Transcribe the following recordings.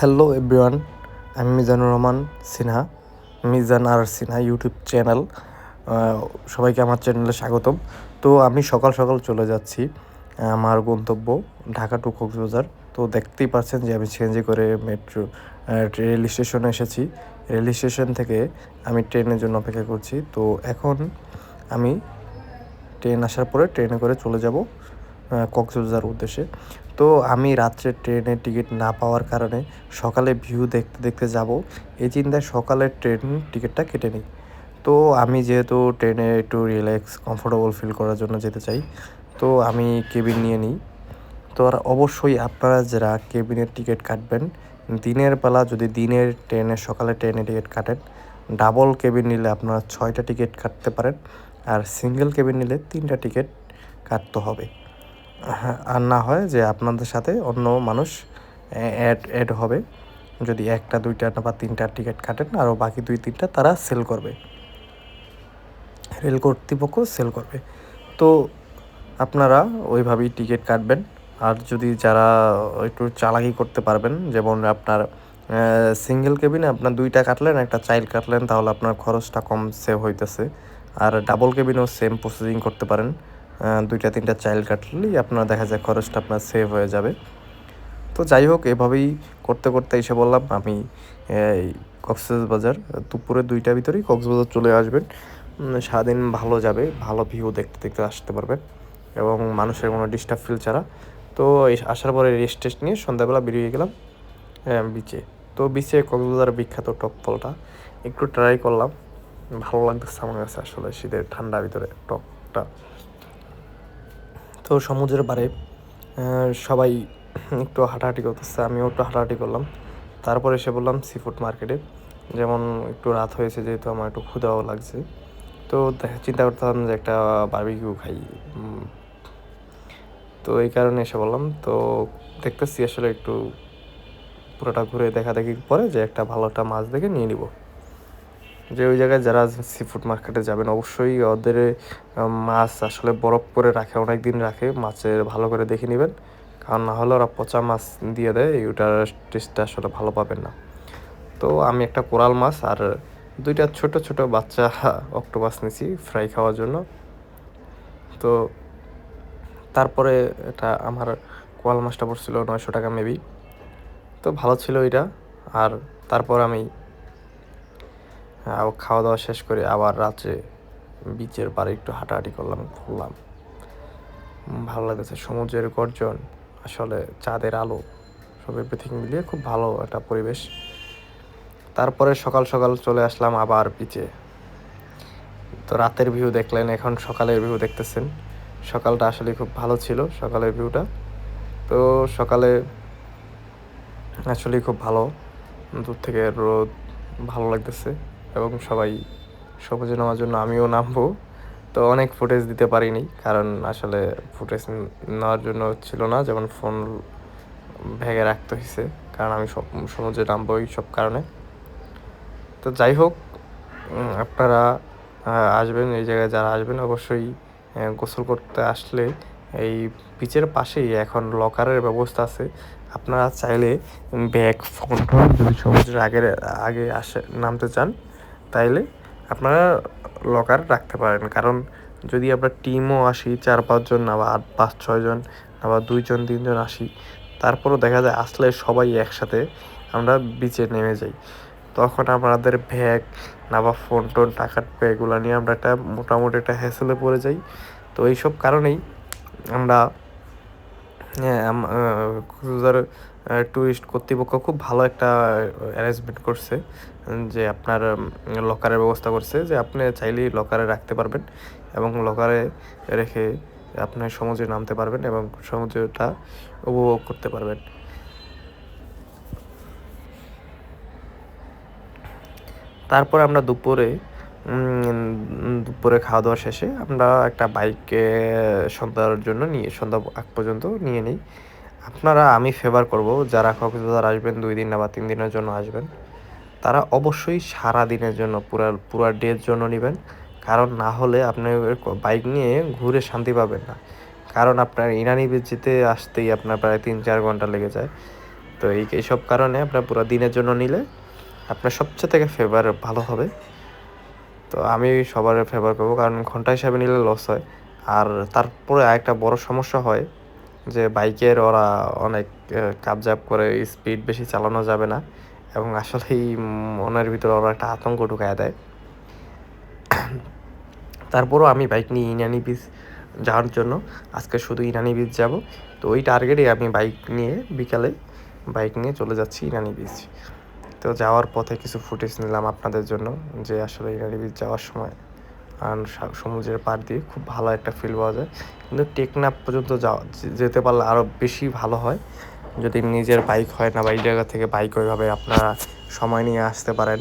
Hello everyone আমি Mizanur Rahman Sinha Mizan R Sinha YouTube channel সবাইকে আমার চ্যানেলে স্বাগতম। তো আমি সকাল সকাল চলে যাচ্ছি আমার গন্তব্য ঢাকা টু কক্সবাজার। তো দেখতেই পাচ্ছেন যে আমি সিএনজি করে মেট্রো রেল স্টেশনে এসেছি। রেল স্টেশন থেকে আমি ট্রেনের জন্য অপেক্ষা করছি। তো এখন আমি ট্রেন আসার পরে ট্রেনে করে চলে যাব কক্সবাজার উদ্দেশ্যে। তো আমি রাত্রে ট্রেনের টিকিট না পাওয়ার কারণে সকালে ভিউ দেখতে দেখতে যাব। এই চিন্তায় সকালের ট্রেন টিকিটটা কেটে নিই। তো আমি যেহেতু ট্রেনে একটু রিল্যাক্স কমফোর্টেবল ফিল করার জন্য যেতে চাই, তো আমি কেবিন নিয়ে নিই। তো আর অবশ্যই আপনারা যারা কেবিনের টিকিট কাটবেন, দিনের বেলা যদি দিনের ট্রেনে, সকালে ট্রেনে টিকিট কাটেন, ডাবল কেবিন নিলে আপনারা ছয়টা টিকিট কাটতে পারেন, আর সিঙ্গেল কেবিন নিলে তিনটা টিকিট কাটতে হবে। আর না হয় যে আপনাদের সাথে অন্য মানুষ অ্যাড অ্যাড হবে। যদি একটা, দুইটা বা তিনটা টিকিট কাটেন আরও বাকি দুই, তিনটা তারা সেল করবে। রেল কর্তৃপক্ষ সেল করবে। তো আপনারা ওইভাবেই টিকিট কাটবেন। আর যদি যারা একটু চালাকি করতে পারবেন, যেমন আপনার সিঙ্গেল কেবিনে আপনার দুইটা কাটলেন, একটা চাইল্ড কাটলেন, তাহলে আপনার খরচটা কম সেভ হইতেছে। আর ডাবল কেবিনেও সেম প্রসেসিং করতে পারেন। দুইটা, তিনটা চাইল্ড কাটলেই আপনার দেখা যায় খরচটা আপনার সেভ হয়ে যাবে। তো যাই হোক, এভাবেই করতে করতে এসে বললাম, আমি, এই কক্সবাজার দুপুরে দুইটা ভিতরেই কক্সবাজার চলে আসবেন। সারাদিন ভালো যাবে, ভালো ভিউ দেখতে দেখতে আসতে পারবেন এবং মানুষের কোনো ডিস্টার্ব ফিল ছাড়া। তো আসার পরে রেস্ট টেস্ট নিয়ে সন্ধ্যাবেলা বেরিয়ে গেলাম বিচে তো বিচে কক্সবাজার বিখ্যাত টক ফলটা একটু ট্রাই করলাম। ভালো লাগতেছে আমার কাছে আসলে, শীতের ঠান্ডা ভিতরে টকটা। তো সমুদ্রের আহ, সবাই একটু হাঁটাহাঁটি করতেছে আমিও একটু হাঁটাহাঁটি করলাম। তারপরে এসে বললাম সি ফুড মার্কেটে যেমন একটু রাত হয়েছে যেহেতু আমার একটু ক্ষুধাও লাগছে। তো চিন্তা করতাম যে একটা বারবিকিউ খাই। তো এই কারণে এসে বললাম তো দেখতেছি আসলে একটু পুরোটা ঘুরে দেখা দেখি পরে যে একটা ভালো একটা মাছ দেখে নিয়ে নিব। যে ওই জায়গায় যারা সি ফুড মার্কেটে যাবেন, অবশ্যই ওদের মাছ আসলে বরফ করে রাখে, অনেক দিন রাখে, মাছের ভালো করে দেখে নেবেন। কারণ না হলে ওরা পচা মাছ দিয়ে দেয়, ওটার টেস্টটা আসলে ভালো পাবেন না। তো আমি একটা কোরাল মাছ আর দুইটা ছোট ছোট বাচ্চা অক্টোপাস নিয়েছি ফ্রাই খাওয়ার জন্য। তো তারপরে এটা আমার কোয়াল মাছটা পড়ছিল নয়শো টাকা মেবি তো ভালো ছিল এটা আর তারপর আমি খাওয়া দাওয়া শেষ করে আবার রাত্রে বিচের পাড়ে একটু হাঁটাহাঁটি করলাম, ঘুরলাম। ভালো লাগতেছে সমুদ্রের গর্জন, আসলে চাঁদের আলো, সব এভরিথিং মিলিয়ে খুব ভালো একটা পরিবেশ। তারপরে সকাল সকাল চলে আসলাম আবার বিচে। তো রাতের ভিউ দেখলেন, এখন সকালের ভিউ দেখতেছেন। সকালটা আসলে খুব ভালো ছিল, সকালের ভিউটা তো সকালে আসলে খুব ভালো। দূর থেকে রোদ, ভালো লাগতেছে। এবং সবাই সবুজে নেওয়ার জন্য আমিও নামবো। তো অনেক ফুটেজ দিতে পারিনি, কারণ আসলে ফুটেজ নেওয়ার জন্য ছিল না, যেমন ফোন ভেঙে রাখতে হয়েছে, কারণ আমি সব সমুদ্রে নামবো এই সব কারণে। তো যাই হোক আপনারা আসবেন, এই জায়গায় যারা আসবেন, অবশ্যই গোসল করতে আসলে এই বিচের পাশেই, এখন লকারের ব্যবস্থা আছে। আপনারা চাইলে ব্যাগ ফোন যদি সমুদ্রের আগে আগে আসে, নামতে চান তাইলে আপনারা লকার রাখতে পারেন। কারণ যদি আমরা টিমও আসি চার পাঁচজন না বা আট পাঁচ ছয়জন বা দুইজন তিনজন আসি তারপরও দেখা যায় আসলে সবাই একসাথে আমরা বিচে নেমে যাই। তখন আমাদের ব্যাগ না বা ফোন টোন টাকার এগুলো নিয়ে আমরা একটা মোটামুটি একটা হ্যাসেলে পড়ে যাই। তো এইসব কারণেই আমরা হ্যাঁ আম- আহ, কক্সবাজার ট্যুরিস্ট কর্তৃপক্ষ খুব ভালো একটা অ্যারেঞ্জমেন্ট করছে যে আপনার লকারের ব্যবস্থা করছে, যে আপনি চাইলেই লকারে রাখতে পারবেন এবং লকারে রেখে আপনি সমুদ্রে নামতে পারবেন এবং সমুদ্রটা উপভোগ করতে পারবেন। তারপর আমরা দুপুরে দুপুরে খাওয়া দাওয়া শেষে আমরা একটা বাইকে সন্ধ্যার জন্য নিয়ে, সন্ধ্যা আগ পর্যন্ত নিয়ে নিই। আপনারা আমি ফেভার করব, যারা কক্সবাজার আসবেন দুই দিন না বা তিন দিনের জন্য আসবেন, তারা অবশ্যই সারা দিনের জন্য, পুরা পুরা ডের জন্য নেবেন। কারণ না হলে আপনি বাইক নিয়ে ঘুরে শান্তি পাবেন না। কারণ আপনার ইনানি যেতে আসতেই আপনার প্রায় তিন চার ঘণ্টা লেগে যায়। তো এই এইসব কারণে আপনার পুরো দিনের জন্য নিলে আপনার সবচেয়ে থেকে ফেভার ভালো হবে। তো আমি সবার ফেভার করব, কারণ ঘণ্টা হিসাবে নিলে লস হয়। আর তারপরে আরেকটা বড় সমস্যা হয় যে বাইকের ওরা অনেক কাবজাব করে স্পিড বেশি চালানো যাবে না এবং আসলেই মনের ভিতরে ওরা একটা আতঙ্ক ঢুকায় দেয়। তারপরও আমি বাইক নিয়ে ইনানি বিচ যাওয়ার জন্য আজকে শুধু ইনানি বিচ যাব। তো ওই টার্গেটে আমি বাইক নিয়ে বিকালে বাইক নিয়ে চলে যাচ্ছি ইনানি বিচ তো যাওয়ার পথে কিছু ফুটেজ নিলাম আপনাদের জন্য যে আসলে ইনানি বিচ যাওয়ার সময় আর সমুদ্রের পাড় দিয়ে খুব ভালো একটা ফিল পাওয়া যায়। কিন্তু টেকনাপ পর্যন্ত যাওয়া যেতে পারলে আরও বেশি ভালো হয়। যদি নিজের বাইক হয় না বা এই জায়গা থেকে বাইক ওইভাবে আপনারা সময় নিয়ে আসতে পারেন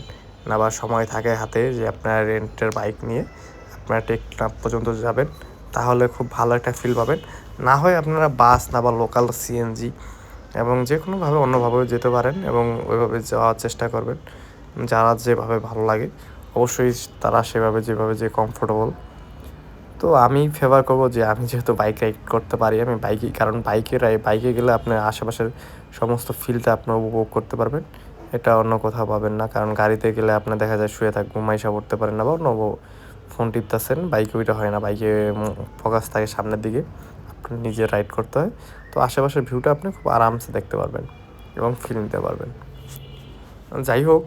না বা সময় থাকে হাতে যে আপনারা রেন্টের বাইক নিয়ে আপনারা টেকনাপ পর্যন্ত যাবেন, তাহলে খুব ভালো একটা ফিল পাবেন। না হয় আপনারা বাস না বা লোকাল সিএনজি এবং যে কোনোভাবে অন্যভাবেও যেতে পারেন এবং ওইভাবে যাওয়ার চেষ্টা করবেন। যারা যেভাবে ভালো লাগে। অবশ্যই তারা সেভাবে, যেভাবে, যে কমফোর্টেবল তো আমি ফেভার করব যে আমি যেহেতু বাইক রাইড করতে পারি, আমি বাইকে কারণ বাইকে রাই বাইকে গেলে আপনার আশেপাশের সমস্ত ফিলটা আপনার উপভোগ করতে পারবেন। এটা অন্য কোথাও পাবেন না, কারণ গাড়িতে গেলে আপনার দেখা যায় শুয়ে থাকব মাইসা পড়তে পারেন না বা অন্য ফোন টিপতেছেন বাইকে ওইটা হয় না। বাইকে ফোকাস থাকে সামনের দিকে, আপনার নিজে রাইড করতে হয়। তো আশেপাশের ভিউটা আপনি খুব আরামসে দেখতে পারবেন এবং ফিল নিতে পারবেন। যাই হোক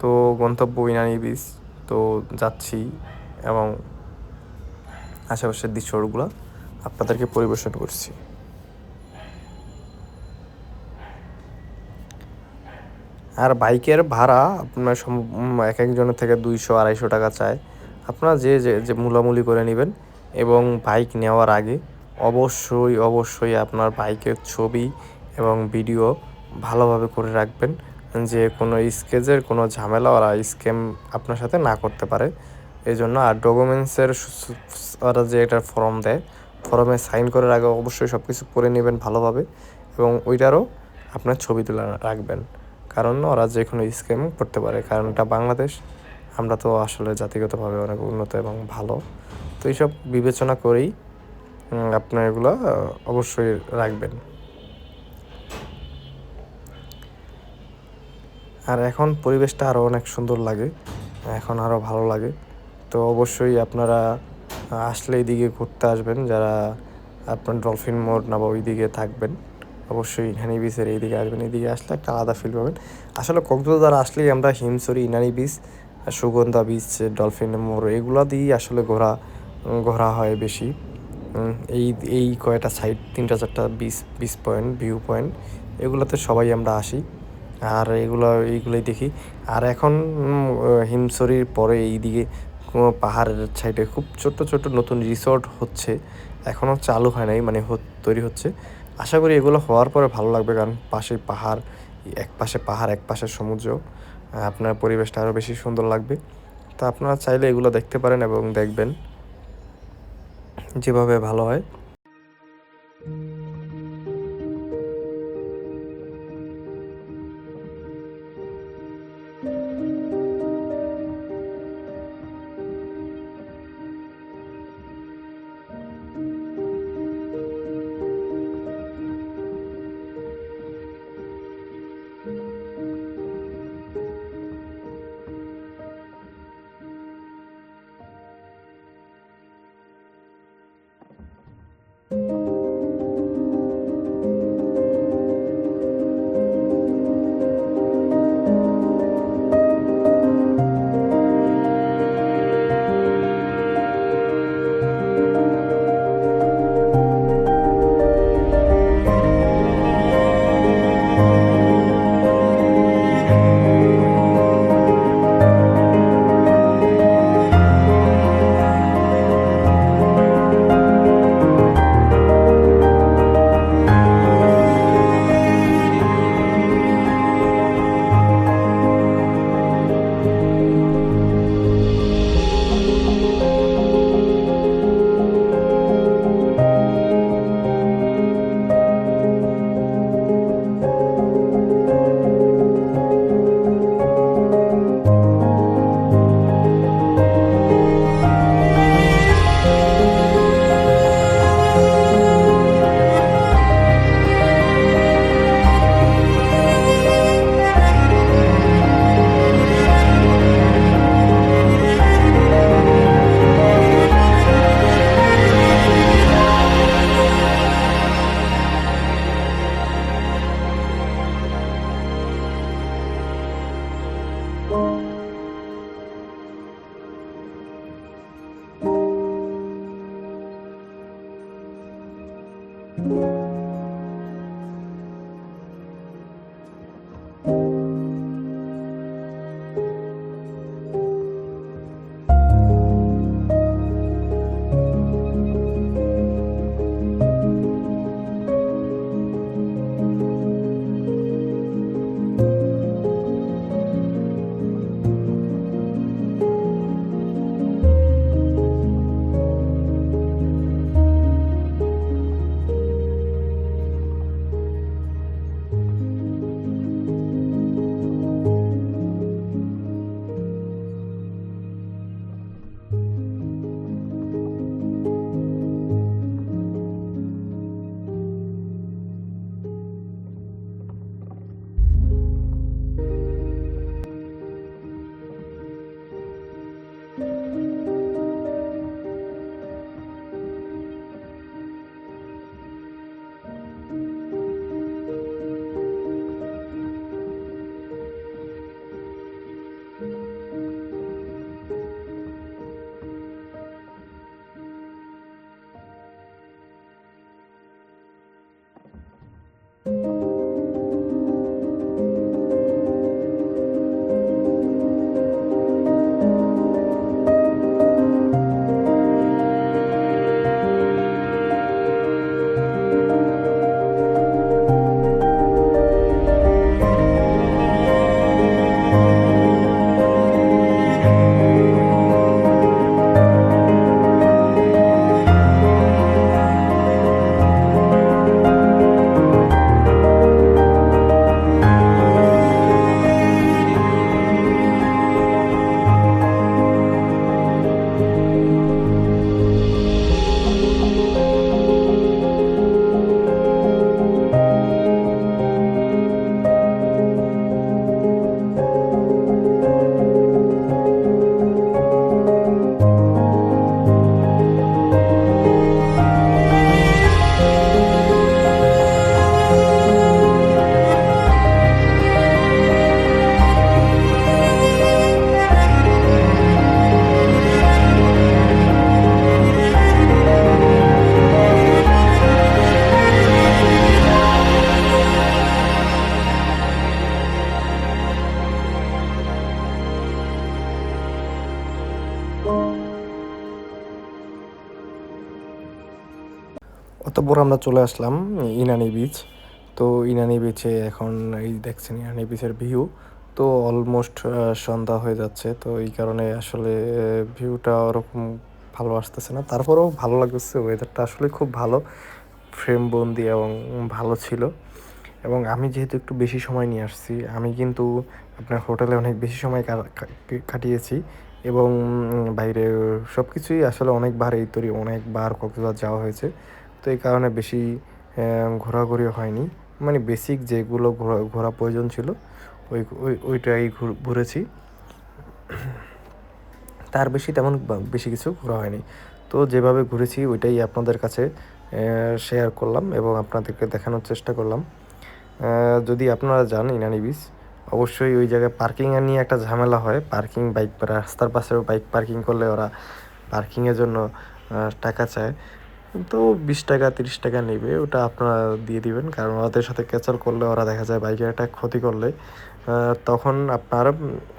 তো গন্তব্য ইনানি বিচ তো যাচ্ছি এবং আশেপাশের দৃশ্যগুলো আপনাদেরকে পরিবেশন করছি। আর বাইকের ভাড়া আপনার এক একজনের থেকে দুইশো, আড়াইশো টাকা চায় আপনারা যে যে মূলামূলি করে নেবেন এবং বাইক নেওয়ার আগে অবশ্যই অবশ্যই আপনার বাইকের ছবি এবং ভিডিও ভালোভাবে করে রাখবেন। যে কোনো স্কেচের কোনো ঝামেলা ওরা স্ক্যাম আপনার সাথে না করতে পারে। এই জন্য আর ডকুমেন্টসের ওরা যে একটা ফর্ম দেয়, ফর্মে সাইন করার আগে অবশ্যই সব কিছু পড়ে নেবেন ভালোভাবে এবং ওইটারও আপনার ছবি তুলে রাখবেন। কারণ ওরা যে কোনো স্ক্যাম করতে পারে, কারণ এটা বাংলাদেশ। আমরা তো আসলে জাতিগতভাবে অনেক উন্নত এবং ভালো। তো এইসব বিবেচনা করেই আপনার এগুলো, অবশ্যই রাখবেন। আর এখন পরিবেশটা আরও অনেক সুন্দর লাগে, এখন আরও ভালো লাগে। তো অবশ্যই আপনারা আসলে এইদিকে ঘুরতে আসবেন, যারা আপনার ডলফিন মোড় না বা ওইদিকে থাকবেন, অবশ্যই ইনানি বিচের এইদিকে আসবেন এইদিকে আসলে একটা আলাদা ফিল পাবেন। আসলে কক্সবাজার আসলেই আমরা Himchari Inani beach Sugandha beach dolphin মোড় এগুলো দিয়েই আসলে ঘোরা ঘোরা হয় বেশি। এই এই কয়টা সাইড তিনটা চারটা beach beach point view point এগুলোতে সবাই আমরা আসি। আর এগুলো, এইগুলোই দেখি। আর এখন হিমসরির পরে এইদিকে পাহাড়ের সাইডে খুব ছোট্ট ছোট্ট নতুন রিসর্ট হচ্ছে। এখনও চালু হয় নাই মানে তৈরি হচ্ছে। আশা করি এগুলো হওয়ার পরে ভালো লাগবে, কারণ পাশে পাহাড়, এক পাশে পাহাড়, এক পাশে সমুদ্র আপনার পরিবেশটা আরও বেশি সুন্দর লাগবে। তা আপনারা চাইলে এগুলো দেখতে পারেন এবং দেখবেন। যেভাবে ভালো হয়। আমরা চলে আসলাম ইনানি বিচ তো ইনানি বিচে এখন এই দেখছেন ইনানি বিচের ভিউ তো অলমোস্ট সন্ধ্যা হয়ে যাচ্ছে। তো এই কারণে আসলে ভিউটা ওরকম ভালো আসতেছে না। তারপরেও ভালো লাগতেছে ওয়েদারটা আসলে খুব ভালো। ফ্রেম বন্দি এবং ভালো ছিল। এবং আমি যেহেতু একটু বেশি সময় নিয়ে আসছি, আমি কিন্তু আপনার হোটেলে অনেক বেশি সময় কাটিয়েছি। এবং বাইরে সব কিছুই আসলে অনেকবার এই তৈরি অনেকবার কক্সবাজার যাওয়া হয়েছে। তো এই কারণে বেশি ঘোরাঘুরি হয়নি। মানে বেসিক যেগুলো ঘোরা ঘোরা প্রয়োজন ছিল, ওই ওই, ওইটাই ঘুরেছি। তার বেশি তেমন বেশি কিছু ঘোরা হয়নি। তো যেভাবে ঘুরেছি ওইটাই আপনাদের কাছে শেয়ার করলাম এবং আপনাদেরকে দেখানোর চেষ্টা করলাম। যদি আপনারা যান ইনানি বিচ অবশ্যই ওই জায়গায় পার্কিংয়ের নিয়ে একটা ঝামেলা হয়। পার্কিং বাইক রাস্তার পাশেও বাইক পার্কিং করলে ওরা পার্কিংয়ের জন্য টাকা চায়। তো বিশ টাকা, তিরিশ টাকা নেবে, ওটা আপনারা দিয়ে দিবেন। কারণ ওদের সাথে ক্যাচাল করলে ওরা দেখা যায় বাইকের একটা ক্ষতি করলে। তখন আপনার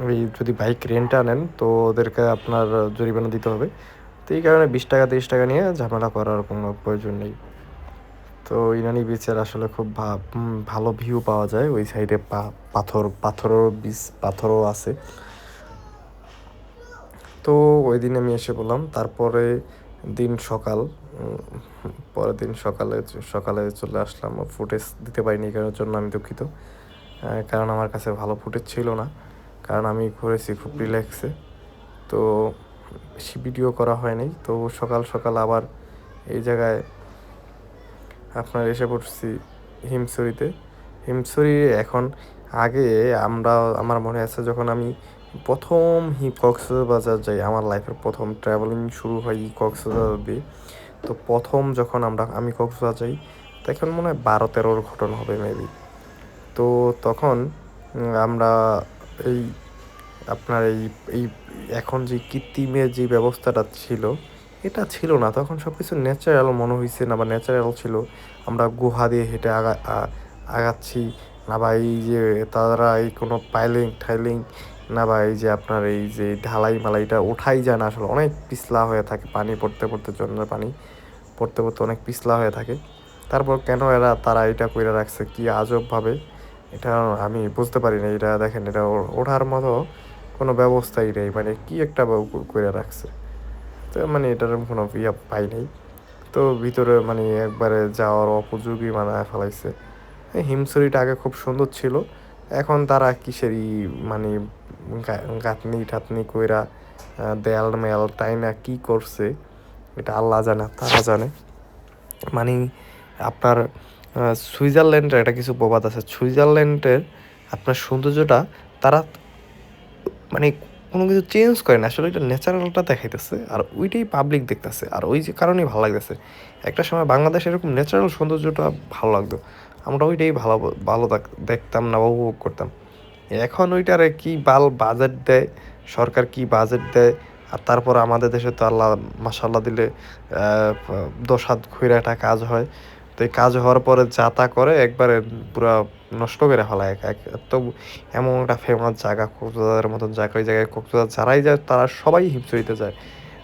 ওই যদি বাইক রেন্টে আনেন তো ওদেরকে আপনার জরিমানা দিতে হবে। তো এই কারণে বিশ টাকা, তিরিশ টাকা নিয়ে ঝামেলা করার কোনো প্রয়োজন নেই। তো ইনানি বিচের আসলে খুব ভালো ভিউ পাওয়া যায়। ওই সাইডে পাথর, পাথরও বিচ, পাথরও আছে। তো ওই দিন আমি এসে বললাম, তারপরে দিন সকাল পরের দিন সকালে সকালে চলে আসলাম। ফুটেজ দিতে পারিনি কারোর জন্য আমি দুঃখিত। কারণ আমার কাছে ভালো ফুটেজ ছিল না। কারণ আমি ঘুরেছি খুব রিল্যাক্সে তো বেশি ভিডিও করা হয়নি। তো সকাল সকাল আবার এই জায়গায় আপনার এসে পড়ছি হিমছড়িতে। হিমছড়ি এখন আগে আমরা, আমার মনে আছে যখন আমি প্রথম হি কক্সবাজার যাই, আমার লাইফের প্রথম ট্রাভেলিং শুরু হয় কক্সবাজার দিয়ে। তো প্রথম যখন আমরা, আমি কক্সবাজার যাই, তখন মনে হয় বারো তেরোর ঘটনা হবে মেবি তো তখন আমরা এই আপনার এই এই এখন যে কৃত্রিমের যে ব্যবস্থাটা ছিল, এটা ছিল না। তখন সব কিছু ন্যাচারাল মনে হয়েছে না বা ন্যাচারাল ছিল। আমরা গুহা দিয়ে হেঁটে আগা আগাচ্ছি। না বা এই যে তারা এই কোনো পাইলিং ঠাইলিং না বা এই যে আপনার এই যে ঢালাই মালাইটা ওঠাই যায় না, আসলে অনেক পিছলা হয়ে থাকে পানি, পড়তে পড়তে জন্মের পানি, পড়তে পড়তে অনেক পিছলা হয়ে থাকে। তারপর কেন এরা, তারা এটা কইরা রাখছে, কি আজবভাবে? এটা আমি বুঝতে পারি না, এটা দেখেন, এটা ওঠার মতো কোনো ব্যবস্থাই নেই মানে কি একটা করে রাখছে। তো মানে এটার কোনো ইয়া পাই নাই। তো ভিতরে মানে একবারে যাওয়ার অপযোগী বানায় ফেলাইছে। হিমছড়িটা আগে খুব সুন্দর ছিল, এখন তারা কিসেরই মানে গাঁথনি টাতনি কইরা দেয়াল মেয়াল তাই না কি করছে, এটা আল্লাহ জানে, তারা জানে। মানে আপনার সুইজারল্যান্ডের একটা কিছু প্রবাদ আছে। সুইজারল্যান্ডের আপনার সৌন্দর্যটা তারা মানে কোনো কিছু চেঞ্জ করে না। আসলে এটা ন্যাচারালটা দেখাইতেছে আর ওইটাই পাবলিক দেখতেছে। আর ওই যে কারণেই ভালো লাগতেছে। একটা সময় বাংলাদেশ এরকম ন্যাচারাল সৌন্দর্যটা ভালো লাগতো। আমরা ওইটাই ভালো ভালো দেখতাম না, উপভোগ করতাম। এখন ওইটারে কি বাল বাজেট দেয়? সরকার কি বাজেট দেয়? আর তারপর আমাদের দেশে তো আল্লাহ মাসাল্লাহ দিলে দশ হাত ঘুরে একটা কাজ হয়। তো এই কাজ হওয়ার পরে যা তা করে একবারে পুরা নষ্ট করে ফেলায়। এক, এত এমন একটা ফেমাস জায়গা, কক্সবাজারের মতন জায়গা, ওই জায়গায় কক্সবাজার যারাই যায়, তারা সবাই হিমচড়িতে যায়।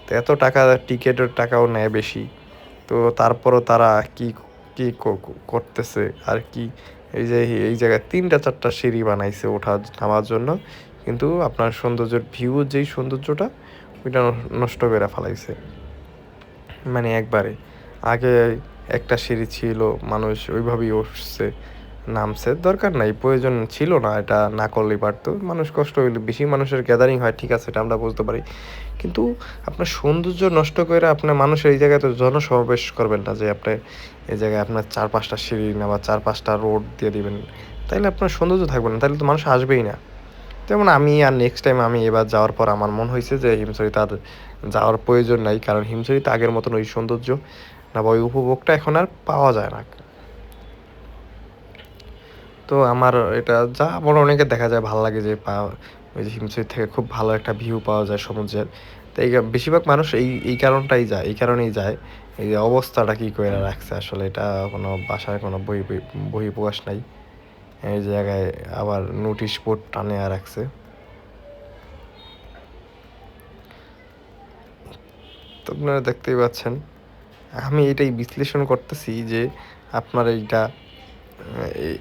তো এত টাকা, টিকিটের টাকাও নেয় বেশি। তো তারপরও তারা ক- ক- করতেছে, আর কি এই যে এই জায়গায় তিনটা চারটা সিঁড়ি বানাইছে ওঠা নামার জন্য। কিন্তু আপনার সৌন্দর্যের ভিউ যেই সৌন্দর্যটা, ওইটা নষ্ট করে ফেলাইছে। মানে একবারে, আগে একটা সিঁড়ি ছিল, মানুষ ওইভাবেই উঠছে নামছে দরকার নাই, প্রয়োজন ছিল না এটা না করলেই পারতো। মানুষ কষ্ট হইলে বেশি মানুষের গ্যাদারিং হয়, ঠিক আছে, এটা আমরা বুঝতে পারি। কিন্তু আপনার সৌন্দর্য নষ্ট করে আপনার মানুষের এই জায়গায় তো জনসমাবেশ করবেন না যে আপনি এই জায়গায় আপনার চার পাঁচটা সিঁড়ি না বা চার পাঁচটা রোড দিয়ে দিবেন। তাইলে আপনার সৌন্দর্য থাকবে না তাহলে তো মানুষ আসবেই না। যেমন আমি আর নেক্সট টাইম আমি এবার যাওয়ার পর আমার মনে হয়েছে যে হিমছড়িতে আর যাওয়ার প্রয়োজন নাই, কারণ হিমছড়িতে আগের মতন ওই সৌন্দর্য না বা ওই উপভোগটা এখন আর পাওয়া যায় না। তো আমার এটা যা বড় অনেকে দেখা যায় ভালো লাগে যে পা ওই যে হিমছড়ি থেকে খুব ভালো একটা ভিউ পাওয়া যায় সমুদ্রের। তো এই বেশিরভাগ মানুষ এই এই কারণটাই যায় এই কারণেই যায়। এই যে অবস্থাটা কী করে রাখছে আসলে এটা কোনো বাসায় কোনো বই বই প্রকাশ নাই। এই জায়গায় আবার নোটিশ বোর্ড টানে রাখছে। তো আপনারা দেখতেই পাচ্ছেন আমি এটাই বিশ্লেষণ করতেছি যে আপনার এইটা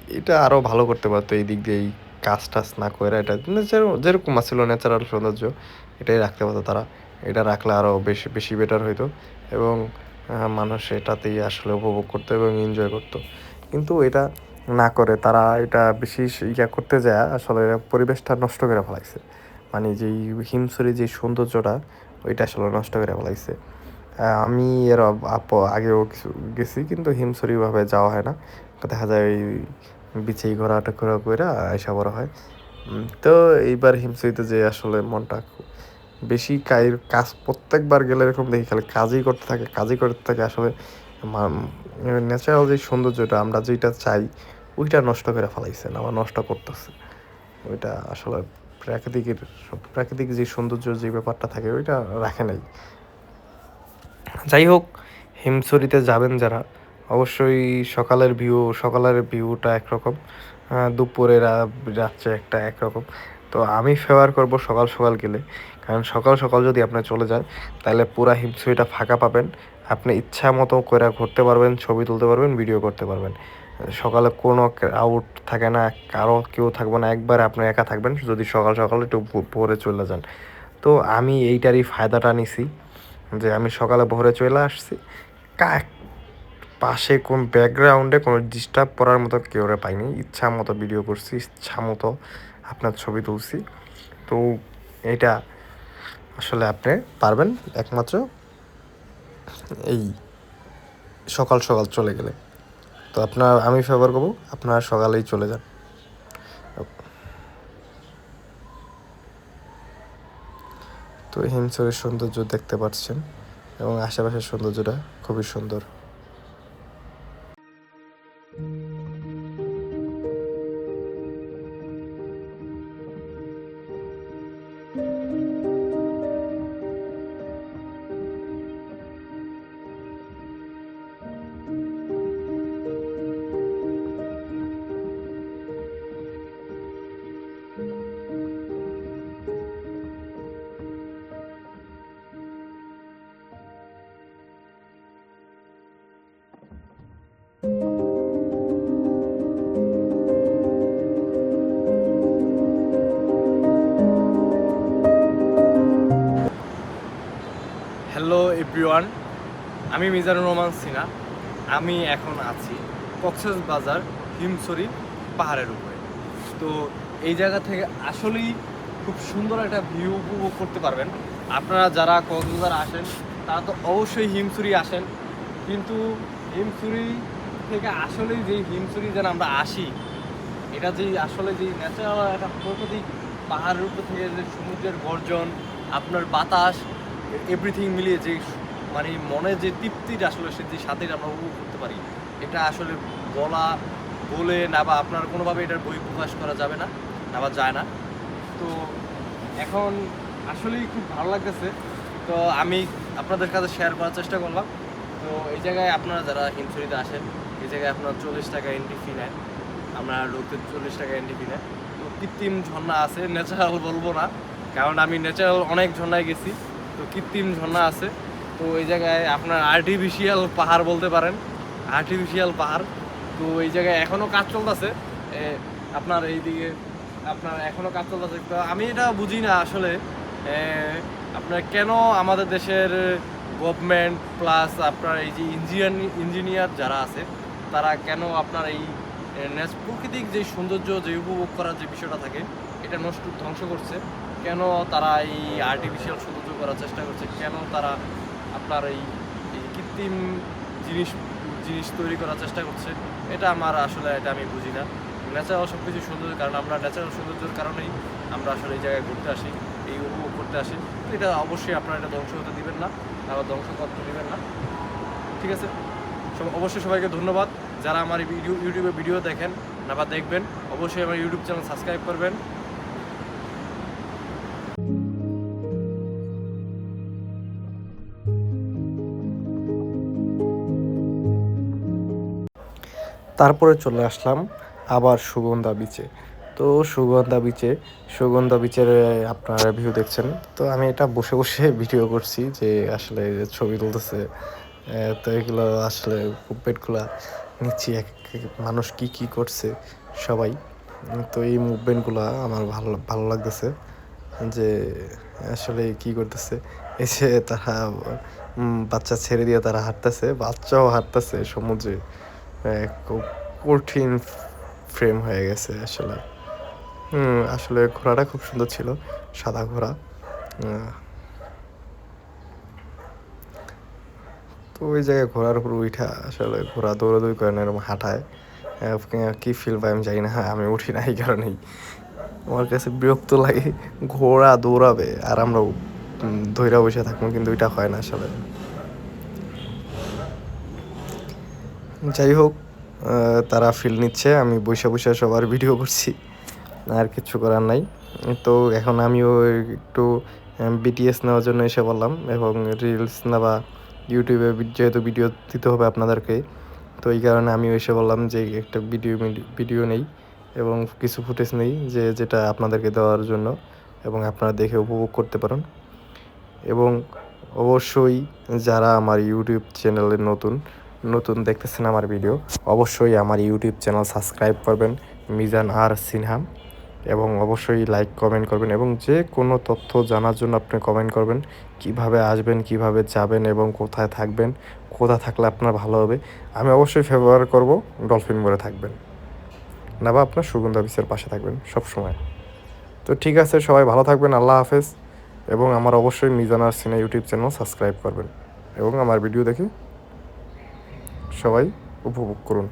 এটা আরও ভালো করতে পারতো, এই দিক দিয়ে এই কাজ টাজ না করে এটা যেরকম- যেরকম ছিল ন্যাচারাল সৌন্দর্য, এটাই রাখতে পারতো তারা। এটা রাখলে আরও বেশি বেশি বেটার হইতো এবং মানুষ এটাতেই আসলে উপভোগ করতো এবং এনজয় করতো। কিন্তু এটা না করে তারা এটা বেশি ইয়া করতে যায়, আসলে পরিবেশটা নষ্ট করে ফেলাইছে। মানে যেই হিমছড়ি যে সৌন্দর্যটা, ওইটা আসলে নষ্ট করে ফেলাইছে। আমি এর আগেও কিছু গেছি, কিন্তু হিমছড়িভাবে যাওয়া হয় না। দেখা যায় ওই বিচেই ঘোরাটা ঘোরা করে আইসা বড় হয়। তো এইবার হিমছড়িতে যে আসলে মনটা বেশি কাজের কাজ, প্রত্যেকবার গেলে এরকম দেখি খালি কাজই করতে থাকে, কাজই করতে থাকে। আসলে ন্যাচারাল যে সৌন্দর্যটা আমরা যেটা চাই, ওইটা নষ্ট করে ফেলাইছে না আবার নষ্ট করতেছে। ওইটা আসলে প্রাকৃতিকের, প্রাকৃতিক যে সৌন্দর্য যে ব্যাপারটা থাকে, ওইটা রাখে নাই। যাই হোক হিমসরিতে যাবেন যারা, অবশ্যই সকালের ভিউ, সকালের ভিউটা একরকম। দুপুরে রাত্রে একটা একরকম। তো আমি ফেভার করব সকাল সকাল গেলে। কারণ সকাল সকাল যদি আপনি চলে যান, তাহলে পুরা হিমসরিটা ফাঁকা পাবেন। আপনি ইচ্ছা মতো করে ঘুরতে পারবেন, ছবি তুলতে পারবেন ভিডিও করতে পারবেন। সকালে কোনো আউট থাকে না, কারও কেউ থাকবে না, একবার আপনি একা থাকবেন। যদি সকাল সকাল একটু ভোরে চলে যান। তো আমি এইটারই ফায়দাটা নিছি। যে আমি সকালে ভোরে চলে আসছি। কা- পাশে কোন ব্যাকগ্রাউন্ডে কোনো ডিস্টার্ব করার মতো কেউ পাইনি। ইচ্ছা মতো ভিডিও করছি, ইচ্ছা মতো আপনার ছবি তুলছি। তো এটা আসলে আপনি পারবেন একমাত্র এই সকাল সকাল চলে গেলে। তো আপনার, আমি ফেভার করব, আপনারা সকালেই চলে যান। তো হিমসরের সৌন্দর্য দেখতে পাচ্ছেন এবং আশেপাশের সৌন্দর্যটা খুবই সুন্দর। আমি মিজানুর রহমান সিনা আমি এখন আছি কক্সেস বাজার, হিমছড়ি পাহাড়ের উপরে। তো এই জায়গা থেকে আসলেই খুব সুন্দর একটা ভিউ উপভোগ করতে পারবেন। আপনারা যারা কক্সবাজার আসেন, তারা তো অবশ্যই হিমছড়ি আসেন। কিন্তু হিমছড়ি থেকে আসলেই যে হিমছড়ি যেন আমরা আসি, এটা যে আসলে যে ন্যাচারাল একটা প্রাকৃতিক পাহাড়ের উপর থেকে যে সমুদ্রের গর্জন, আপনার বাতাস এভরিথিং মিলিয়ে যে মানে মনে যে তৃপ্তিটা আসলে সে যে সাথে আমরা উপভোগ করতে পারি, এটা আসলে বলা, বলে না বা আপনার কোনোভাবে এটার বই প্রকাশ করা যাবে না না বা যায় না। তো এখন আসলেই খুব ভালো লাগতেছে। তো আমি আপনাদের কাছে শেয়ার করার চেষ্টা করলাম। তো এই জায়গায় আপনারা যারা হিমছড়িতে আসেন, এই জায়গায় আপনার চল্লিশ টাকা এন্ট্রি ফি নেয় আমরা ঢুকতে চল্লিশ টাকা এন্ট্রি ফি নেয় তো কৃত্রিম ঝর্ণা আছে ন্যাচারাল বলব না। কারণ আমি ন্যাচারাল অনেক ঝর্ণায় গেছি। তো কৃত্রিম ঝর্ণা আছে। তো এই জায়গায় আপনার আর্টিফিশিয়াল পাহাড় বলতে পারেন। আর্টিফিশিয়াল পাহাড়। তো এই জায়গায় এখনও কাজ চলতেছে। আপনার এইদিকে, আপনার এখনও কাজ চলতেছে। তো আমি এটা বুঝি না আসলে। আপনার কেন আমাদের দেশের গভর্নমেন্ট প্লাস আপনার এই যে ইঞ্জিনিয়ার ইঞ্জিনিয়ার যারা আছে, তারা কেন আপনার এই প্রাকৃতিক যে সৌন্দর্য, যে উপভোগ করার যে বিষয়টা থাকে, এটা নষ্ট, ধ্বংস করছে। কেন তারা এই আর্টিফিশিয়াল সৌন্দর্য করার চেষ্টা করছে? কেন তারা আপনার এই কৃত্রিম জিনিস জিনিস তৈরি করার চেষ্টা করছে। এটা আমার আসলে, এটা আমি বুঝি না। ন্যাচারাল সব কিছু সুন্দর, কারণ আমরা ন্যাচারাল সৌন্দর্যের কারণেই আমরা আসলে এই জায়গায় ঘুরতে আসি, এই উপভোগ করতে আসি। এটা অবশ্যই আপনারা এটা ধ্বংস হতে দিবেন না আবার ধ্বংস করতে দিবেন না। ঠিক আছে? সব, অবশ্যই সবাইকে ধন্যবাদ। যারা আমার ইউটিউবে ভিডিও দেখেন, না বা দেখবেন, অবশ্যই আমার ইউটিউব চ্যানেল সাবস্ক্রাইব করবেন। তারপরে চলে আসলাম আবার সুগন্ধা বিচে তো সুগন্ধা বিচে সুগন্ধা বিচের আপনারা ভিউ দেখছেন। তো আমি এটা বসে বসে ভিডিও করছি যে আসলে ছবি তুলতেছে তো এগুলো আসলে মুভমেন্টগুলো নিচ্ছি, এক মানুষ কি কি করছে, সবাই। তো এই মুভমেন্টগুলো আমার ভালো ভালো লাগতেছে যে আসলে কি করতেছে। এসে তারা বাচ্চা ছেড়ে দিয়ে তারা হাঁটতেছে, বাচ্চাও হাঁটতেছে সমুদ্রে। খুব কঠিন ফ্রেম হয়ে গেছে আসলে। আসলে ঘোড়াটা খুব সুন্দর ছিল, সাদা ঘোড়া। তো ওই জায়গায় ঘোড়ার উপর উঠা আসলে ঘোড়া দৌড়াদৌড়ি করে না, এরকম হাঁটায়। কি ফিল পাই আমি জানি না আমি উঠি না এই কারণেই। আমার কাছে বিরক্ত লাগে, ঘোড়া দৌড়াবে আর আমরা ধৈরা বসে থাকব, কিন্তু এটা হয় না আসলে। যাই হোক তারা ফিল নিচ্ছে, আমি বসে বসে সবার ভিডিও করছি, আর কিচ্ছু করার নাই। তো এখন আমিও একটু বিটিএস নেওয়ার জন্য এসে বললাম এবং রিলস নেওয়া ইউটিউবে যেহেতু ভিডিও দিতে হবে আপনাদেরকে, তো এই কারণে আমিও এসে বললাম যে একটা ভিডিও ভিডিও নেই, এবং কিছু ফুটেজ নেই, যে যেটা আপনাদেরকে দেওয়ার জন্য, এবং আপনারা দেখে উপভোগ করতে পারেন। এবং অবশ্যই যারা আমার ইউটিউব চ্যানেলে নতুন নতুন দেখতেছেন আমার ভিডিও, অবশ্যই আমার ইউটিউব চ্যানেল সাবস্ক্রাইব করবেন, মিজান আর সিনহাম এবং অবশ্যই লাইক, কমেন্ট করবেন এবং যে কোনো তথ্য জানার জন্য আপনি কমেন্ট করবেন, কীভাবে আসবেন, কীভাবে যাবেন এবং কোথায় থাকবেন, কোথা থাকলে আপনার ভালো হবে। আমি অবশ্যই ফেভার করব, ডলফিন মোড়ে থাকবেন। না বা আপনার সুগন্ধ অফিসের পাশে থাকবেন সব সময় তো ঠিক আছে, সবাই ভালো থাকবেন, আল্লাহ হাফেজ। এবং আমার অবশ্যই মিজানার সিনে ইউটিউব চ্যানেল সাবস্ক্রাইব করবেন। এবং আমার ভিডিও দেখে সবাই উপভোগ করুন।